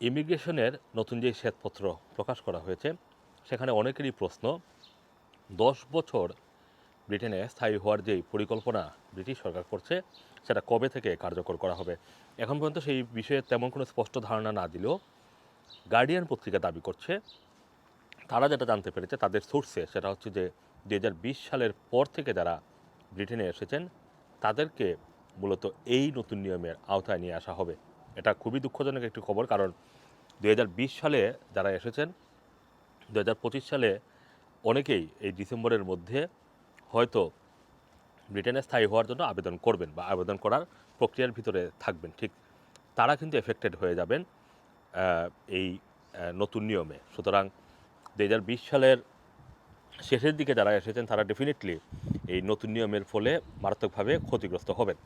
ইমিগ্রেশনের নতুন যে শ্বেতপত্র প্রকাশ করা হয়েছে, সেখানে অনেকেরই প্রশ্ন, দশ বছর ব্রিটেনে স্থায়ী হওয়ার যেই পরিকল্পনা ব্রিটিশ সরকার করছে, সেটা কবে থেকে কার্যকর করা হবে? এখন পর্যন্ত সেই বিষয়ে তেমন কোনো স্পষ্ট ধারণা না দিলেও গার্ডিয়ান পত্রিকা দাবি করছে, তারা যেটা জানতে পেরেছে, তাদের সোর্সে সেটা হচ্ছে যে দু হাজার বিশ সালের পর থেকে যারা ব্রিটেনে এসেছেন, তাদেরকে মূলত এই নতুন নিয়মের আওতায় নিয়ে আসা হবে। এটা খুবই দুঃখজনক একটি খবর, কারণ দু হাজার বিশ সালে যারা এসেছেন দু হাজার পঁচিশ সালে অনেকেই এই ডিসেম্বরের মধ্যে হয়তো ব্রিটেনে স্থায়ী হওয়ার জন্য আবেদন করবেন বা আবেদন করার প্রক্রিয়ার ভিতরে থাকবেন। ঠিক তারা কিন্তু এফেক্টেড হয়ে যাবেন এই নতুন নিয়মে। সুতরাং দু হাজার বিশ সালের শেষের দিকে যারা এসেছেন, তারা ডেফিনেটলি এই নতুন নিয়মের ফলে মারাত্মকভাবে ক্ষতিগ্রস্ত হবেন।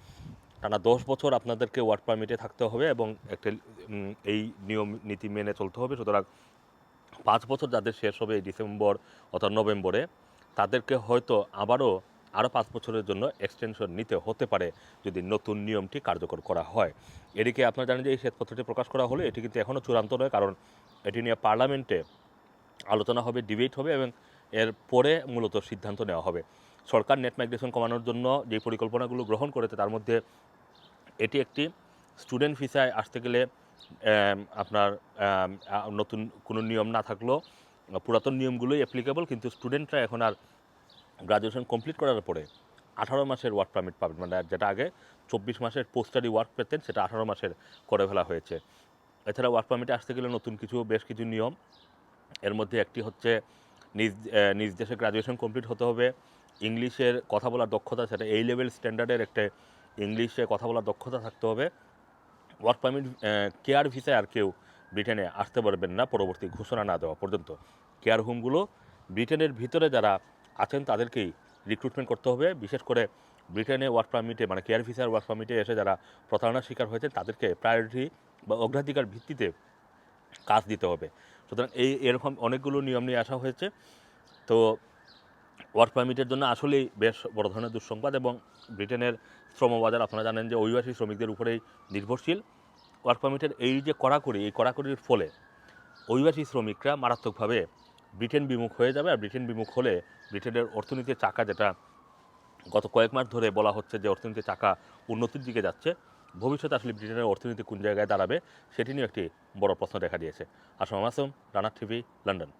টানা দশ বছর আপনাদেরকে ওয়ার্ক পারমিটে থাকতে হবে এবং একটা এই নিয়ম, নীতি মেনে চলতে হবে। সুতরাং পাঁচ বছর যাদের শেষ হবে এই ডিসেম্বর অথবা নভেম্বরে, তাদেরকে হয়তো আবারও আরও পাঁচ বছরের জন্য এক্সটেনশন নিতে হতে পারে যদি নতুন নিয়মটি কার্যকর করা হয়। এদিকে আপনারা জানেন যে এই শ্বেতপত্রটি প্রকাশ করা হলে, এটি কিন্তু এখনও চূড়ান্ত নয়, কারণ এটি নিয়ে পার্লামেন্টে আলোচনা হবে ডিবেট হবে এবং এর পরে মূলত সিদ্ধান্ত নেওয়া হবে। সরকার নেট মাইগ্রেশন কমানোর জন্য যে পরিকল্পনাগুলো গ্রহণ করেছে, তার মধ্যে এটি একটি স্টুডেন্ট ভিসায় আসতে গেলে আপনার নতুন কোনো নিয়ম না থাকলেও পুরাতন নিয়মগুলোই অ্যাপ্লিকেবল কিন্তু স্টুডেন্টরা এখন আর গ্রাজুয়েশন কমপ্লিট করার পরে আঠারো মাসের ওয়ার্ক পারমিট পাবেন। মানে যেটা আগে চব্বিশ মাসের পোস্ট স্টাডি ওয়ার্ক পেতেন, সেটা আঠারো মাসের করে ফেলা হয়েছে। এছাড়া ওয়ার্ক পারমিটে আসতে গেলে নতুন কিছু, বেশ কিছু নিয়ম। এর মধ্যে একটি হচ্ছে নিজ নিজ দেশে গ্রাজুয়েশন কমপ্লিট হতে হবে। ইংলিশের কথা বলার দক্ষতা, সেটা এই লেভেল স্ট্যান্ডার্ডের একটা ইংলিশে কথা বলার দক্ষতা থাকতে হবে। ওয়ার্ক পারমিট কেয়ার ভিসায় আর কেউ ব্রিটেনে আসতে পারবেন না পরবর্তী ঘোষণা না দেওয়া পর্যন্ত। কেয়ার হোমগুলো ব্রিটেনের ভিতরে যারা আছেন তাদেরকেই রিক্রুটমেন্ট করতে হবে। বিশেষ করে ব্রিটেনে ওয়ার্ক পারমিটে মানে কেয়ার ভিসার ওয়ার্ক পারমিটে এসে যারা প্রতারণার শিকার হয়েছে তাদেরকে প্রায়োরিটি বা অগ্রাধিকার ভিত্তিতে কাজ দিতে হবে। সুতরাং এই এরকম অনেকগুলো নিয়ম নিয়ে আসা হয়েছে। তো ওয়ার্ক পারমিটের জন্য আসলেই বেশ বড় ধরনের দুঃসংবাদ এবং ব্রিটেনের শ্রমবাজার, আপনারা জানেন যে অভিবাসী শ্রমিকদের উপরেই নির্ভরশীল। ওয়ার্ক পারমিটের এই যে কড়াকড়ি, এই কড়াকড়ির ফলে অভিবাসী শ্রমিকরা মারাত্মকভাবে ব্রিটেন বিমুখ হয়ে যাবে। আর ব্রিটেন বিমুখ হলে ব্রিটেনের অর্থনীতির চাকা যেটা গত কয়েক মাস ধরে বলা হচ্ছে যে অর্থনীতির চাকা উন্নতির দিকে যাচ্ছে, ভবিষ্যতে আসলে ব্রিটেনের অর্থনীতি কোন জায়গায় দাঁড়াবে সেটি নিয়ে একটি বড় প্রশ্ন দেখা দিয়েছে। আসম আসম, রানার টিভি, লন্ডন।